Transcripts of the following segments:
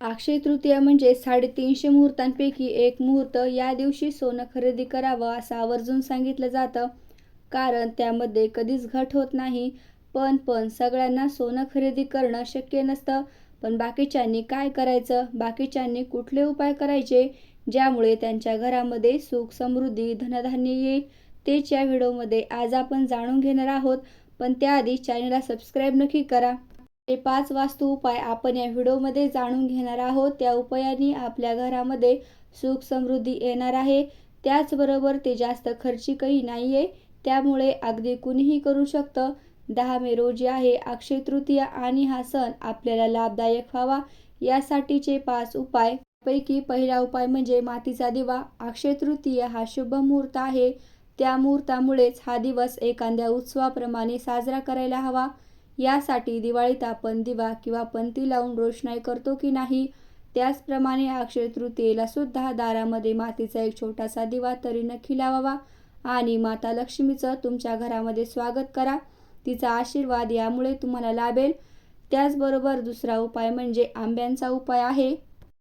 अक्षय तृतीया म्हणजे साडेतीनशे मुहूर्तांपैकी एक मुहूर्त या दिवशी सोनं खरेदी करावं असं आवर्जून सांगितलं जातं. कारण त्यामध्ये कधीच घट होत नाही. पण पण सगळ्यांना सोनं खरेदी करणं शक्य नसतं. पण बाकीच्यांनी काय करायचं? बाकीच्यांनी कुठले उपाय करायचे? ज्यामुळे त्यांच्या घरामध्ये सुख समृद्धी धनधान्य येईल. तेच या व्हिडिओमध्ये आज आपण जाणून घेणार आहोत. पण त्याआधी चॅनलला सबस्क्राईब नक्की करा. हे पाच वास्तू उपाय आपण या व्हिडिओमध्ये जाणून घेणार आहोत. त्या उपायांनी आपल्या घरामध्ये सुख समृद्धी येणार आहे. त्याचबरोबर ते जास्त खर्चिकही नाही आहे त्यामुळे अगदी कुणीही करू शकतं. दहा मे रोजी आहे अक्षय तृतीया आणि हा सण आपल्याला लाभदायक व्हावा. यासाठीचे पाच उपाय. पैकी पहिला उपाय म्हणजे मातीचा दिवा. अक्षय तृतीया हा शुभ मुहूर्त आहे. त्या मुहूर्तामुळेच हा दिवस एखाद्या उत्सवाप्रमाणे साजरा करायला हवा. यासाठी दिवाळीत आपण दिवा किंवा पंती लावून रोषणाई करतो की नाही? त्याचप्रमाणे अक्षय तृतीयेला सुद्धा दारामध्ये मातीचा एक छोटासा दिवा तरी नक्की लावावा. आणि माता लक्ष्मीचं तुमच्या घरामध्ये स्वागत करा. तिचा आशीर्वाद यामुळे तुम्हाला लाभेल. त्याचबरोबर दुसरा उपाय म्हणजे आंब्यांचा उपाय आहे.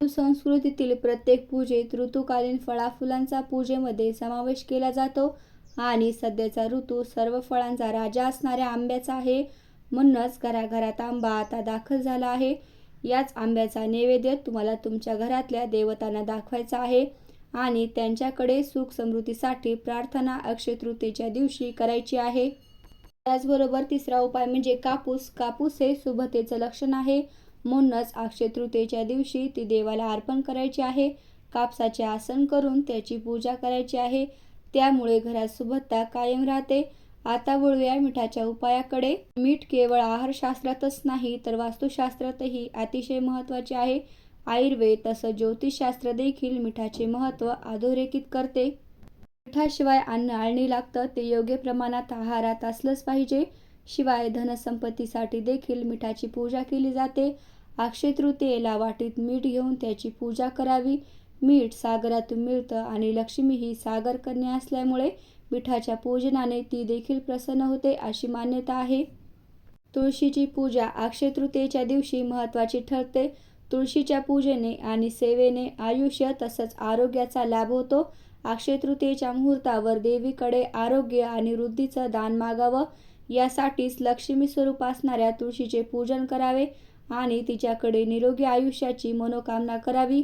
संस्कृतीतील प्रत्येक पूजेत ऋतूकालीन फळाफुलांचा पूजेमध्ये समावेश केला जातो. आणि सध्याचा ऋतू सर्व फळांचा राजा असणाऱ्या आंब्याचा आहे. म्हणूनच घराघरात आंबा आता दाखल झाला आहे. याच आंब्याचा नैवेद्य तुम्हाला तुमच्या घरातल्या देवतांना दाखवायचा आहे आणि त्यांच्याकडे सुख समृद्धीसाठी प्रार्थना अक्षयतृतीच्या दिवशी करायची आहे. त्याचबरोबर तिसरा उपाय म्हणजे कापूस. कापूस हे शुभतेचं लक्षण आहे. म्हणूनच अक्षयतृतीच्या दिवशी ती देवाला अर्पण करायची आहे. कापसाचे आसन करून त्याची पूजा करायची आहे. त्यामुळे घरात शुभता कायम राहते. आता वळूया मिठाच्या उपायाकडे. मीठ केवळ आहारशास्त्रातच नाही तर वास्तुशास्त्रातही अतिशय महत्त्वाचे आहे. आयुर्वेद तसं ज्योतिषशास्त्र देखील मिठाचे महत्त्व अधोरेखित करते. मिठाशिवाय अन्न आळणी लागतं ते योग्य प्रमाणात आहारात असलंच पाहिजे. शिवाय धनसंपत्तीसाठी देखील मिठाची पूजा केली जाते. अक्षय तृतीयेला वाटीत मीठ घेऊन त्याची पूजा करावी. मीठ सागरातून मिळतं आणि लक्ष्मी ही सागर कन्या असल्यामुळे मिठाच्या पूजनाने ती देखील प्रसन्न होते अशी मान्यता आहे. तुळशीची पूजा अक्षय तृतीयेच्या दिवशी महत्त्वाची ठरते. तुळशीच्या पूजेने आणि सेवेने आयुष्य तसंच आरोग्याचा लाभ होतो. अक्षय तृतीयेच्या मुहूर्तावर देवीकडे आरोग्य आणि वृद्धीचं दान मागावं. यासाठीच लक्ष्मी स्वरूप असणाऱ्या तुळशीचे पूजन करावे आणि तिच्याकडे निरोगी आयुष्याची मनोकामना करावी.